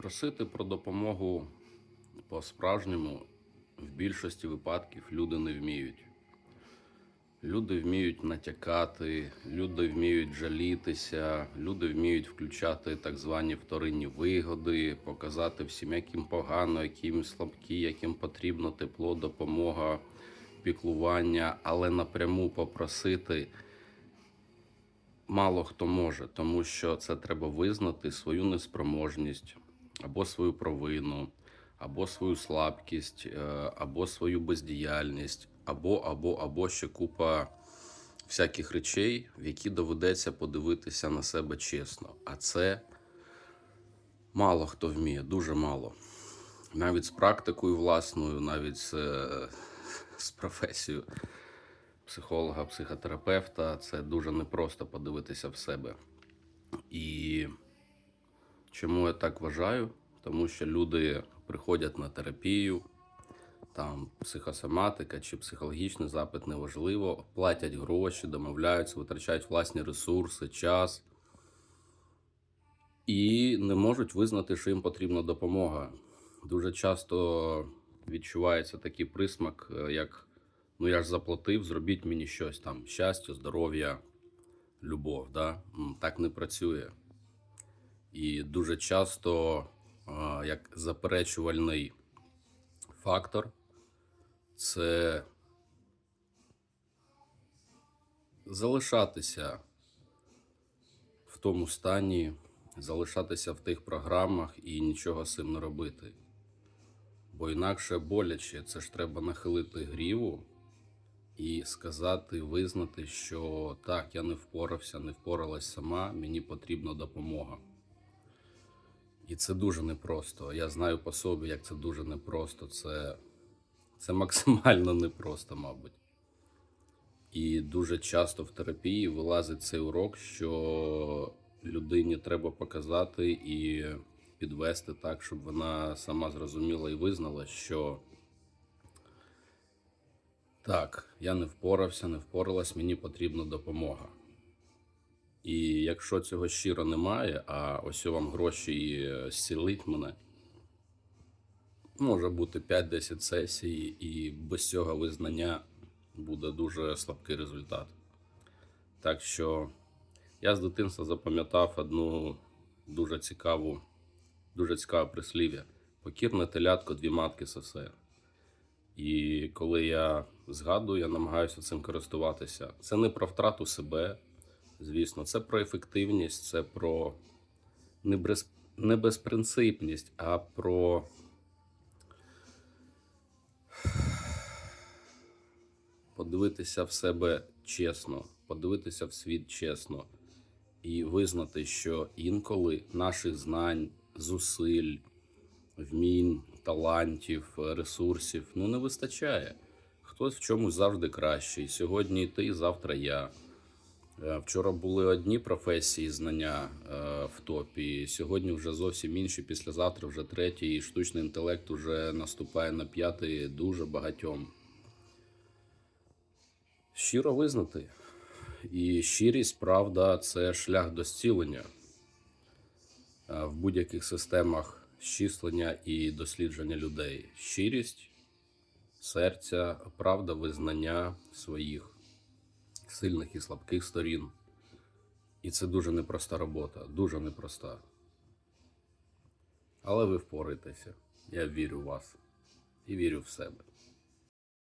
Просити про допомогу по-справжньому в більшості випадків люди не вміють. Люди вміють натякати, люди вміють жалітися, люди вміють включати так звані вторинні вигоди, показати всім, яким погано, яким слабкі, яким потрібно тепло, допомога, піклування, але напряму попросити мало хто може, тому що це треба визнати свою неспроможність або свою провину, або свою слабкість, е, або свою бездіяльність, або, або, або ще купа всяких речей, в які доведеться подивитися на себе чесно. А це мало хто вміє, дуже мало. Навіть з практикою власною, навіть з, е, з професією психолога, психотерапевта, це дуже непросто подивитися в себе. І чому я так вважаю? Тому що люди приходять на терапію, там психосоматика чи психологічний запит неважливо, платять гроші, домовляються, витрачають власні ресурси, час і не можуть визнати, що їм потрібна допомога. Дуже часто відчувається такий присмак, е, як ну я ж заплатив, зробіть мені щось там, щастя, здоров'я, любов. Да? Так не працює. І дуже часто як заперечувальний фактор це залишатися в тому стані, залишатися в тих програмах і нічого з цим не робити. Бо інакше боляче, це ж треба нахилити гріву і сказати, визнати, що так, я не впорався, не впоралась сама, мені потрібна допомога. І це дуже непросто. Я знаю по собі, як це дуже непросто. Це, це максимально непросто, мабуть. І дуже часто в терапії вилазить цей урок, що людині треба показати і підвести так, щоб вона сама зрозуміла і визнала, що так, я не впорався, не впоралась, мені потрібна допомога. І якщо цього щиро немає, а ось вам гроші і е, зцілить мене, може бути 5-10 сесій, і без цього визнання буде дуже слабкий результат. Так що я з дитинства запам'ятав одну дуже цікаву, дуже цікаве прислів'я. Покірне телятко, дві матки сосе. І коли я згадую, я намагаюся цим користуватися. Це не про втрату себе, звісно, це про ефективність, це про не, безпринципність, а про подивитися в себе чесно, подивитися в світ чесно і визнати, що інколи наших знань, зусиль, вмінь, талантів, ресурсів ну не вистачає. Хтось в чомусь завжди кращий. Сьогодні ти, завтра я. Е, Вчора були одні професії, знання е, в топі. Сьогодні вже зовсім інші. Післязавтра вже третій. І штучний інтелект вже наступає на п'ятий дуже багатьом. Щиро визнати. І щирість, правда, це шлях до зцілення Е, в будь-яких системах щислення і дослідження людей. Щирість, серця, правда, визнання своїх сильних і слабких сторін. І це дуже непроста робота, дуже непроста. Але ви впораєтеся. Я вірю в вас і вірю в себе.